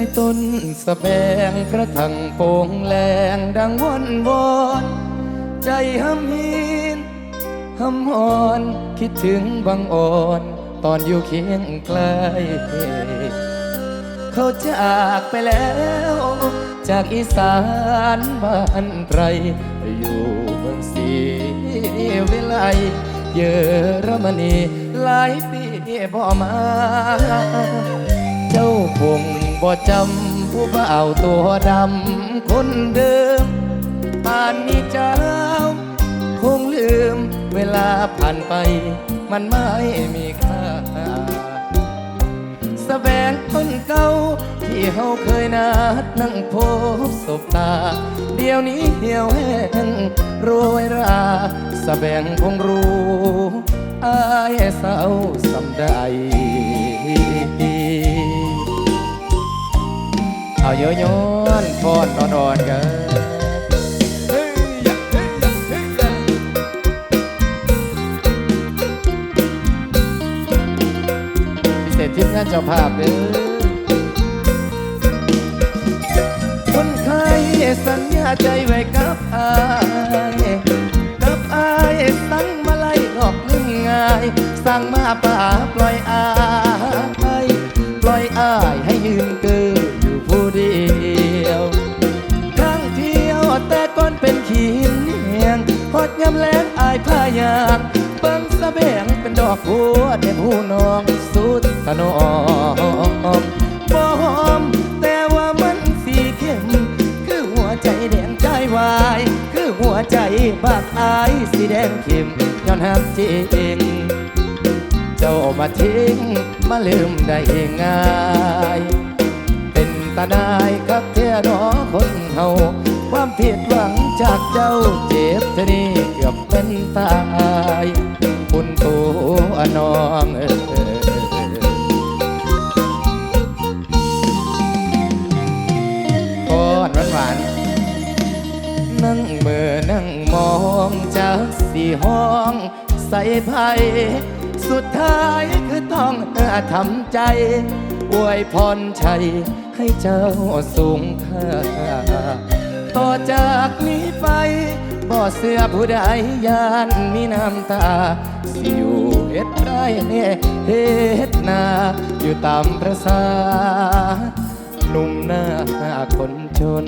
ยต้นสะแบงกระทั่งโป่งแรงดังวนวอนใจห้ำหินห้ำหอนคิดถึงบางอ่อน ตอนอยู่เคียงไกล เขาจากไปแล้ว จากอีสานบ้านไตรไปอยู่เมืองศรีวิไลเยอรมนีหลายปีบ่มา บ่จำผู้บ่าวตัวดำคนเดิม ป่านนี้เจ้า คงลืมเวลาผ่านไป มันไม่มีค่าสแสวงต้นเก่า ที่เฮาเคยนัดนั่งพบศบตา เดี๋ยวนี้เหี่ยวแห้งโรยราสแสวงคงรู้อายเศร้าสำใด เอาเยอะย้อนพอนนอนๆกัน พอดยำแรงอายพายางเบิ่งสะแบงเป็นดอกบัวเด็ผู้น้องสุดสนอมบ่หอมแต่ว่ามันสีเข้ม คือหัวใจแดงใจวาย คือหัวใจบากอายสีแดงเข้มย้อนหักจริงเจ้ามาทิ้งมาลืมได้ง่าย เป็นตาได้ครับเท่าน้อคนเฮา ความผิดหวังจากเจ้าเจ็บทนี้เกือบเป็นตายคุณตัวน้องเออก้อนหวานนั่งเมื่อนั่งมองจากสีห้องใส่ไพ่สุดท้ายคือต้องทำใจอวยพรชัยให้เจ้าสูงค่า ต่อจากนี้ไป บ่เสื้อผู้ใดยานมีน้ำตา สิอยู่เฮ็ดได้เฮ็ดนาอยู่ตามประสาหนุ่มหน้าคนจน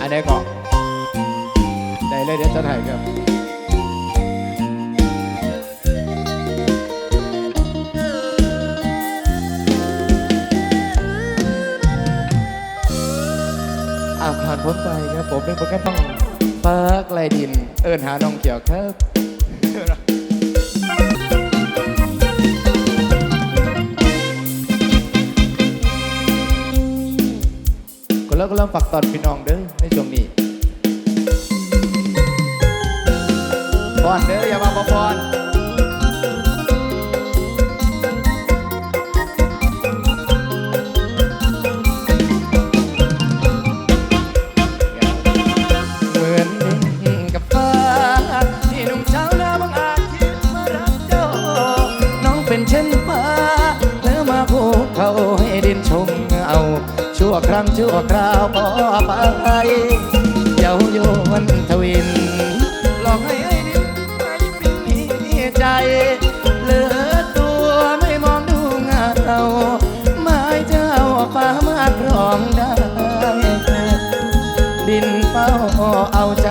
อันนี้ก็ได้เลยเดี๋ยวจะถ่ายครับานพ้นไปครับผมเป็นคนก็ต้องเปากไลดิน เอินหาน้องเขียวครับก็แล้วก็เริ่มฝักตอนพี่น้องเด้อในช่วงนี้พอนเด้ออย่ามาบ่พอ ชั่วครั้งชั่วคราวพอไปเย้าโยวนทวิน หลอกให้ไอ้ดินไม่เป็นมีใจ เหลือตัวไม่มองดูเงาไม้เจ้าฟ้ามาครองได้ ดินเป้าเอาใจ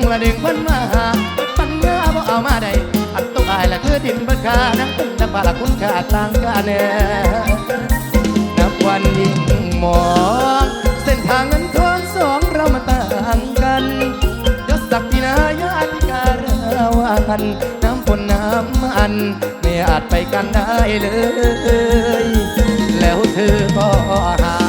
งละดึงเพิ่นมาหาปัญญาบ่เอามาได้อันตุกอายละคือดินบิดค่านักเป็นนักบาละคุณค่าต่างกันแน่นับวันยิ่งมอง เส้นทางเงินทองสองเรามาต่างกันยศศักดินายาธิการวันน้ำฝนน้ำมันไม่อาจไปกันได้เลย แล้วเธอก็หา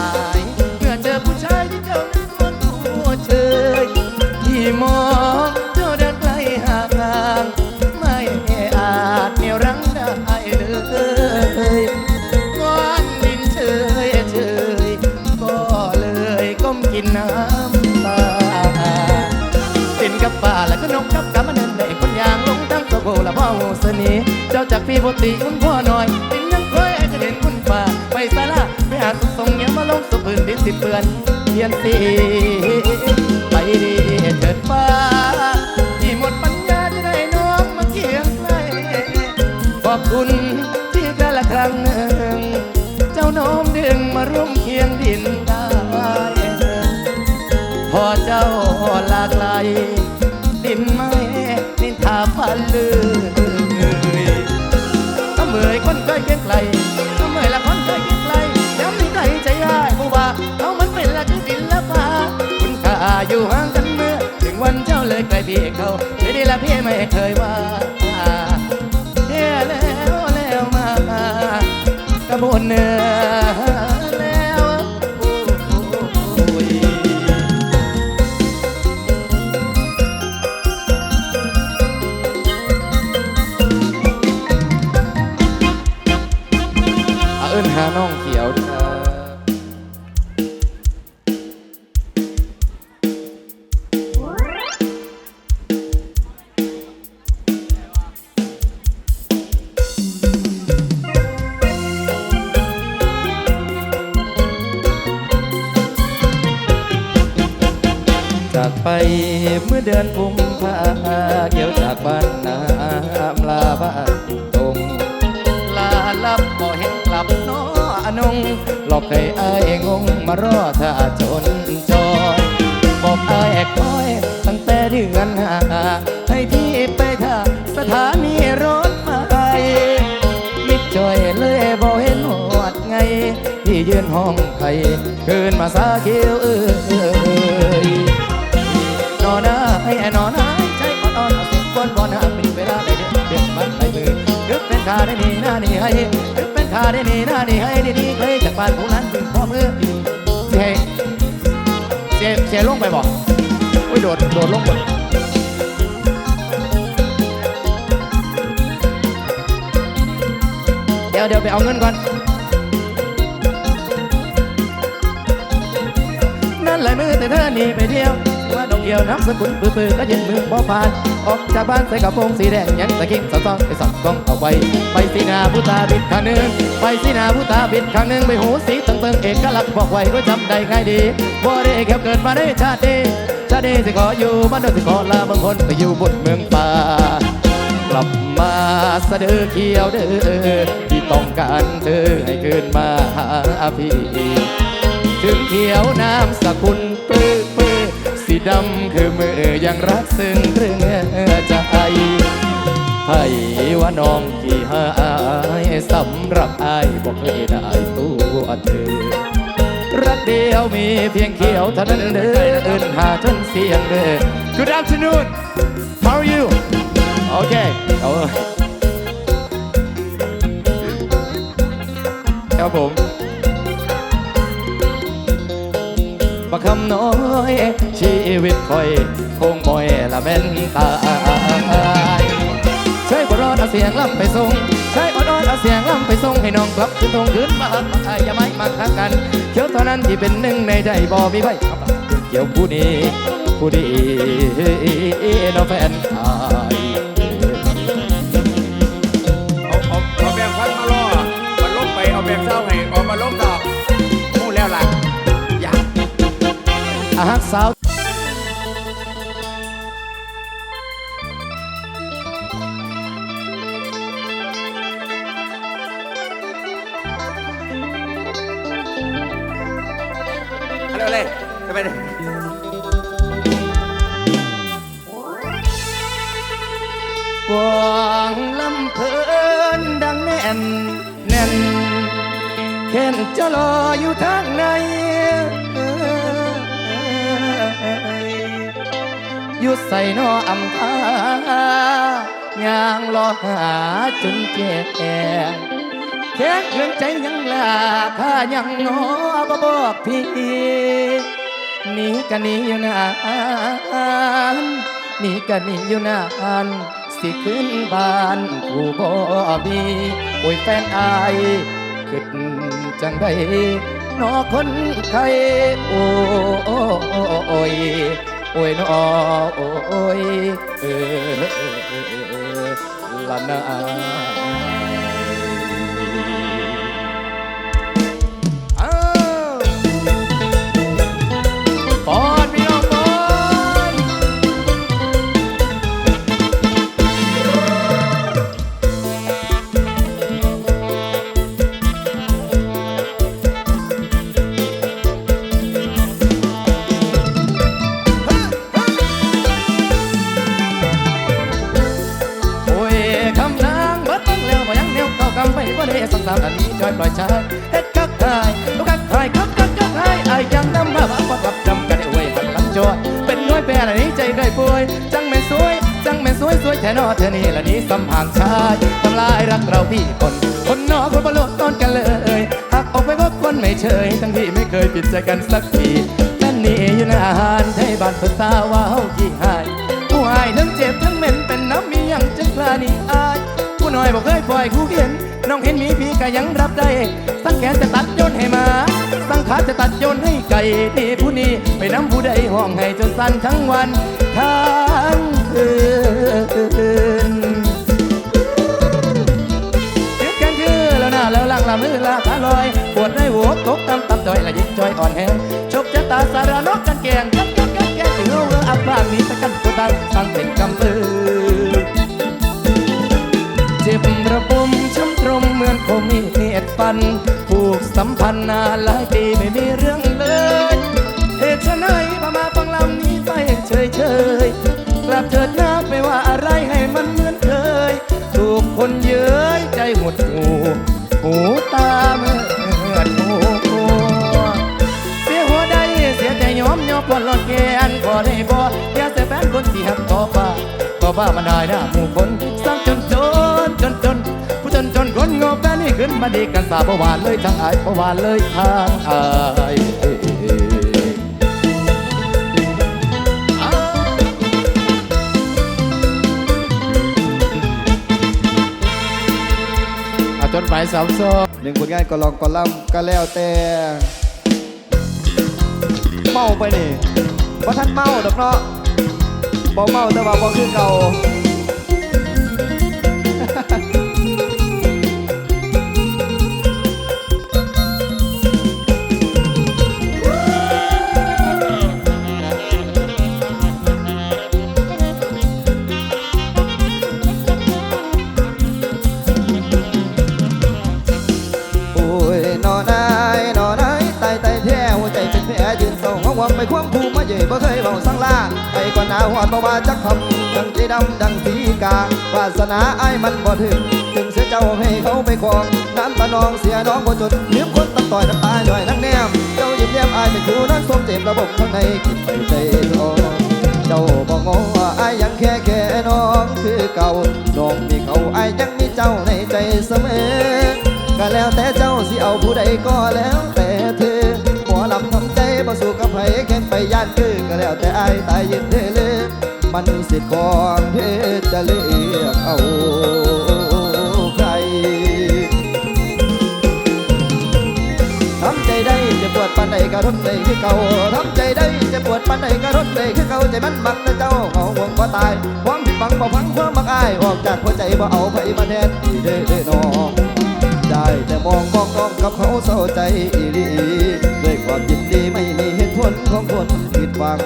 ปกติคุณพ่อหน่อยเป็นยังเคยจะเห็นคุณป่าไปสาระไปหาสุขทรงเงี้ยมาลงสุพื้นดินสิเปือนเพียนสีไปดีเถิดฟ้าที่หมดปัญญาจะได้น้องมาเคียงใกล้ขอบคุณที่กละครั้งหนึ่ง เจ้าน้อมดึงมาร่วมเคียงดิน เจ้าเลยไกลพี่เขาไม่ได้ละพี่ไม่เคยว่าารอถ้าจนจอยบอกอายคอยตั้งแต่เดือนหาให้พี่ไปท่าสถานีรถไฟมิดจอยเลยบ่เห็นหอดไง ที่ยืนห้องไข่คืนมาซาเขียวเอ้ยนอนนะให้นอนนะใจอ่อนอ่อนสียงก้นบอลหาเป็นเวลาได้เดือนเดือนมันไปมือรึกเป็นขาได้นี่หน้านี่ให้รึกเป็นขาได้นี่หน้านี่ให้ดีๆเคยจากบ้านผู้นั้นถึงพ่อมือ เจ๊เจ๊เจ๊ลงไปบ่โอ้ยโดดโดดลงบ่เดี๋ยวเดี๋ยวไปเอาเงินก่อน นั่นแหละมือแต่เธอหนีไปเที่ยว ว่าดอกเดียวน้ำสกุลปื้อๆก็ย็นมือบ่ผ่านออกจากบ้านใส่กระโปรงสีแดงยังตะกิ้งสะต้องไปสับกล้องเอาไว้ไปสีนาผู้ตาบิดข้างหนึ่งไปสีนาผู้ตาบิดข้างหนึ่งไปหูสีตึงติงเอกลักษณ์บอกไว้ก็จำได้ง่ายดีบ่ได้แค่เกิดมาได้ชาตินี้ชาตินี้สิขออยู่บ้านเดิมสิขอลาบางคนไปอยู่บนเมืองป่ากลับมาสะดือเขียวเด้อที่ต้องการเธอให้คืนมาหาพี่ถึงเขียวน้ำสกุล ดำคือมือยังรักซึ้งเรื่องใจไผว่าน้องที่หายสำหรับอายบอกเคยได้ตัวเธอ รักเดียวมีเพียงเขียวเท่านั้นเด้อเอินหาจนเสียงเด้อ Good afternoon How are you Okay เอาครับผม บักคำน้อย ชีวิตคอย คงบ่อยละแม่นตายใช้บรอดเอาเสียงล่ำไปส่งใช้อดอดเอาเสียงล่ำไปส่งให้น้องกลับคืนทงคืนมาหักมาอายอย่าไม่มาคักกันเขียวเท่านั้นที่เป็นหนึ่งในใจบ่มีไว้เกี่ยวผู้นี้ผู้ดีน้องแฟนอายเอา จะรออยู่ทางในอยู่ใส่นออำคายางรอหาจนแก่แค่เครื่องใจยังลาข้ายังนอบบอกพี่หนีกันนี้อยู่นานหนีกันนี้อยู่นานสิขึ้นบ้านผู้บ่มีโอ้ยแฟนอาย ขึ้นจังได้นอคนไทยโอ้โอ้โอ้โอ้ยโอ้ยนอโอ้ยเออเออเออเออลละนาารอันนี้จอยปล่อยชายเฮ็ดกักทายลูกกักทายกักกักกักทายอายยังนำมาบ่กลับจำกันได้อวยหันหลังจอยเป็นน้อยแปรละนี้ใจเคยป่วย จังแม่สวย จังแม่สวยสวยแท้นอเธอนี่ละนี้สัมผัสชายทำลายรักเราพี่คนคนนอกคนบโลดต้นกันเลยหักออกไปเพราะคนไม่เชยทั้งที่ไม่เคยผิดใจกันสักทีนั่นนี่อยู่นานให้บ้านภาษาว่าเฮายี่หายผู้หายทั้งเจ็บทั้งเหม็นเป็นน้ำมียังจึงกลานี่อายผู้น้อยบอกเคยปล่อยคู่เห็น น้องเห็นมีพี่ก็ยังรับได้ตั้งแขนจะตัดโยนให้มาตั้งขาจะตัดโยนให้ไก่ที่ผู้นี้ไปน้ำผู้ใดห้องให้จนสั่นทั้งวันทั้งคืนยึดกันคือแล้วหน้าแล้วหลังละมือละขาลอยปวดในหัวตกตำตำจอยละยิงจอยอ่อนแห้งชกชะตาสารนกกันแกงกันกันกันแกงถึงเอาเรืออับบ้างมีตะกันตัวตังตั้งเป็นกำปือ งมีเหตุฟันผูกสัมพันธ์นานหลายปีไม่มีเรื่องเลยเหตุไฉนพามาฟังลำนี้ไปเฉยเฉยๆกลับเถิดนะไม่ว่าอะไรให้มันเหมือนเคย ถูกคนเย้ยใจหดหูหูตาเมื่อหูเสียหัวใดเสียใจยอมยอมปวดหลอดแกนขอได้บ่อย่าเสียแฟนคนที่หักต่อฟ้าก็ฟ้ามันได้หน้าหมู่คน ขึ้นมาดีกันสาบหวานเลยทางอายบหวานเลยทางอายอ้าวอาจนหมายสาวโซ่หนึ่งผลงานก็ลองก็ล่ำก็แล้วแต่เมาไปนี่ว่าะท่านเมาดอกเนาะบ่เมาแต่ว่าบ่คือเก่า ไม่ควงภูมิมาเย่บ่เคยเบาสังลาไปก่อนหน้าหอดบ่ว่าจักคำดังใจดำดังสีกาวาสนาไอ้มันบ่ถึงถึงเสียเจ้าให้เขาไปคองน้ำตาน้องเสียน้องบ่จดลืมคนตั้งต่อยน้ำตาย่อยนักแนมเจ้ายิ้มแย้มไอ้ายเป็นครูนั้นทรงเจ็บระบบข้างในกินไปใจทอ ยตายยืนเด้อเลยมันสิทธิ์ของเธอจะเลือกเอาใครทำใจได้จะปวดปานใดก็ทนได้คือเก่าทำใจได้จะปวดปานใดก็ทนได้คือเก่าใจมันบังนะเจ้าเขาห่วงบ่ตายความผิดบังบ่พังความบักอายออกจากหัวใจบ่เอาไผมาแทนที่เด้อน้องได้แต่มองมองน้องกับเขาเศร้าใจอีหลีด้วยความยินดีไม่มีเหตุผลของคนผิดหวัง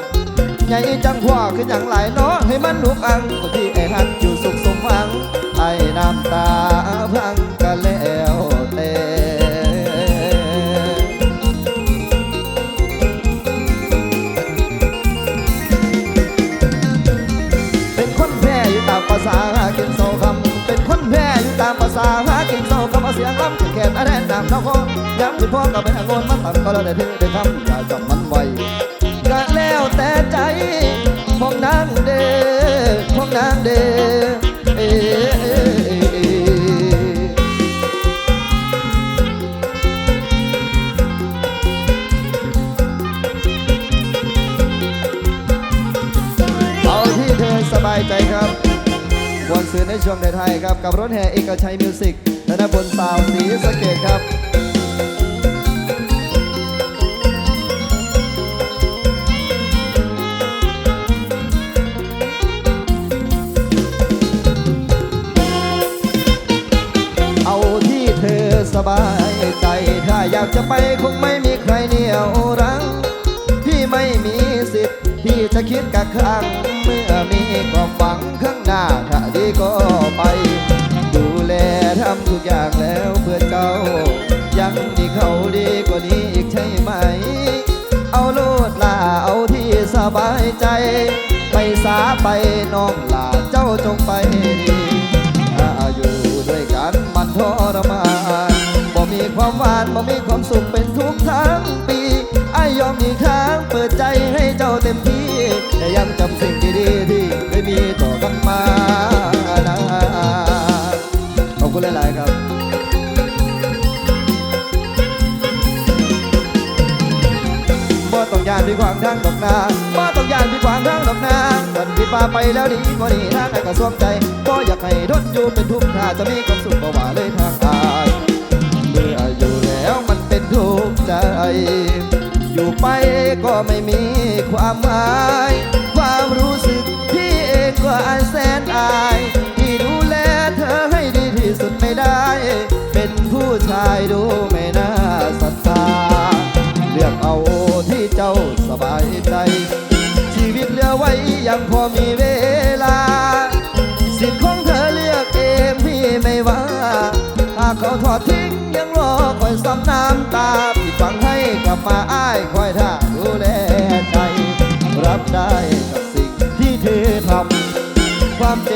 ใหญ่จังว่าคืออย่างหลายเนาะให้มันลุกอังคนที่ไอ้หันอยู่สุขสมหวังไอ้น้ำตาพังกันแล้วแต่เป็นคนแพ้อยู่ตามภาษาหากินโซคำเป็นคนแพ้อยู่ตามภาษาหากินโซคำเอาเสียงล้ำแขนอันแน่นดำน้ำคอย้ำที่พ่อกับเป็นองนมันต่ำก็แล้วแต่เธอได้ทำอย่าจับมันไว้างเด้อของนางเด้อเอเอาที่เธอสบายใจครับวันซื้อในช่วงไทยๆครับ กับรถแห่เอกชัยมิวสิกธนบนสาวสีสเกตครับ ครั้งเมื่อมีความหวังข้างหน้าถ้าดีก็ไป ดูแลทำทุกอย่างแล้วเพื่อเจ้ายังมีเขาดีกว่านี้อีกใช่ไหม เอาโลดลาเอาที่สบายใจ ไปสาไปน้องลาเจ้าจงไปดีถ้าอยู่ด้วยกันมันทรมานบ่มีความหวานบ่มีความสุขเป็นทุกทั้งปี ยอมอีกครั้งเปิดใจให้เจ้าเต็มที่แต่ยังจำสิ่งดีๆที่เคยมีต่อกันมานะขอบคุณหลายๆครับบ่ต้องยานพี่ขวางทางดอกนาบ่ต้องยานพี่ขวางทางดอกนาท่านพี่ปาไปแล้วดีกว่านี้ทางไหนก็สวมใจบ่อยากให้ทนอยู่เป็นทุกข์ถ้าจะมีความสุขบ่ว่าเลยทางอายเมื่ออยู่แล้วมันเป็นทุกข์ใจ อยู่ไปก็ไม่มีความหมาย ความรู้สึกพี่เองก็อายแสนอายที่ดูแลเธอให้ดีที่สุดไม่ได้ เป็นผู้ชายดูไม่น่าศรัทธาเลือกเอาที่เจ้าสบายใจ ชีวิตเหลือไว้ยังพอมีเวลา สิทธิ์ของเธอเลือกเองพี่ไม่ว่าหากเขาทอดทิ้ง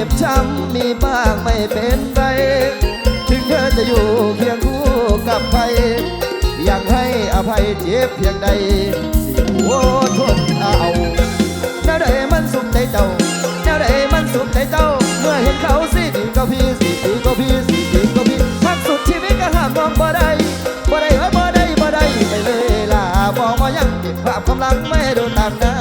จ็บช้ำมีบ้างไม่เป็นไร ถึงเธอจะอยู่เคียงคู่กับใครยังให้อภัยเจ็บเพียงใด สิโอ้ทนเอาแนวใดมันสุขใจเจ้าแนวใดมันสุขใจเจ้า เมื่อเห็นเขาสิดีก็พี่สิดีก็พี่สิดีก็พี่พักสุดชีวิตก็ห้ามมองบ่ได้บ่ได้เอ้ยบ่ได้บ่ได้ไปเลยล่ะบอกว่ายังเก็บภาพกำลังไม่โดนตามน้า